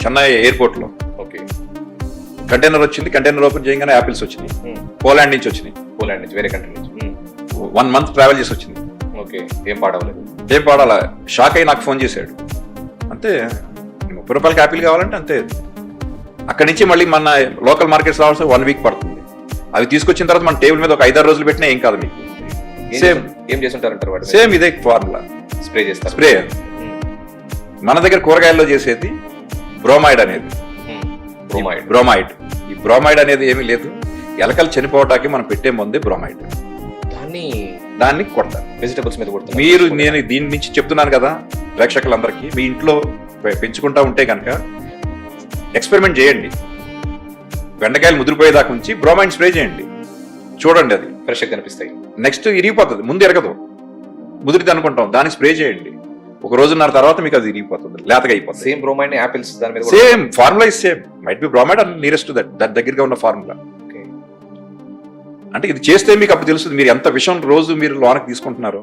చెన్నై ఎయిర్పోర్ట్లో okay. Container వచ్చింది container open చేయగానే యాపిల్స్ వచ్చినాయి. పోలాండ్ నుంచి వచ్చినాయి. పోలాండ్ నుంచి వేరే కంట్రీ నుంచి. వన్ మంత్ ట్రావెల్ చేసి వచ్చింది. ఓకే. ఏం పాడవలేదు ఏం పాడాలా షాక్ అయి నాకు ఫోన్ చేశాడు. అంతే ముప్పై రూపాయలకి యాపిల్ కావాలంటే అంతే. అక్కడి నుంచి మళ్ళీ మన లోకల్ మార్కెట్స్ రావాల్సి వన్ వీక్ పడుతుంది. అవి తీసుకొచ్చిన తర్వాత మన టేబుల్ మీద ఒక ఐదారు రోజులు పెట్టినా ఏం కాదు మీకు. సేమ్ ఏం చేస్తుంటారంటారు సేమ్ ఇదే ఫార్ములా స్ప్రే చేస్తారు. స్ప్రే. మన దగ్గర కూరగాయల్లో చేసేది బ్రోమైడ్ అనేది. Bromide bromide. ఈ బ్రోమైడ్ అనేది ఏమీ లేదు. ఎలకలు చనిపోవటానికి మనం పెట్టే ముందే బ్రోమైడ్. దాన్ని దాన్ని కొడతారు. వెజిటబుల్స్ మీద కొడుతున్నారు మీరు నేను దీని నుంచి చెప్తున్నాను కదా ప్రేక్షకులందరికీ మీ ఇంట్లో పెంచుకుంటా ఉంటే కనుక ఎక్స్పెరిమెంట్ చేయండి. బెండకాయలు ముదిరిపోయేదాకా ఉంచి బ్రోమైడ్ స్ప్రే చేయండి. చూడండి అది. ఫ్రెష్ కనిపిస్తాయి. నెక్స్ట్ ఇరిగిపోతుంది. ముందు ఎరగదు. ముదిరితే అనుకుంటాం దానికి స్ప్రే చేయండి. ఒక రోజున్నర తర్వాత మీకు అది ఇరిగిపోతుంది లేతగా అయిపోతుంది. సేమ్ బ్రోమైడ్ యాపిల్స్ దాని మీద same formula is same methyl bromide and nearest that దాని దగ్గరగా ఉన్న ఫార్ములా. అంటే ఇది చేస్తే మీకు అప్పుడు తెలుస్తుంది మీరు ఎంత విషయం రోజు మీరు లోనకి తీసుకుంటున్నారు.